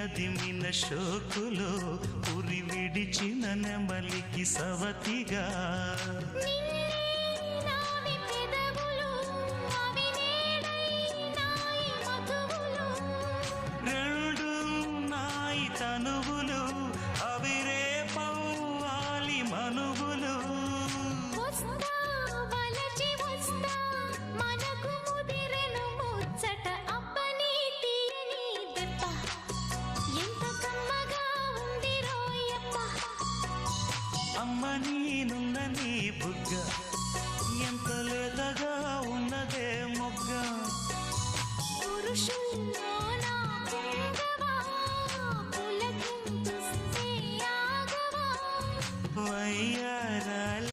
అది మిన శోకులో ఉరి విడిచిన నెమలికి సవతిగా. అమ్మ నేనున్నని బుగ్గ. ఎంత లేతగా ఉన్నదే మొగ్గ. వయ్యా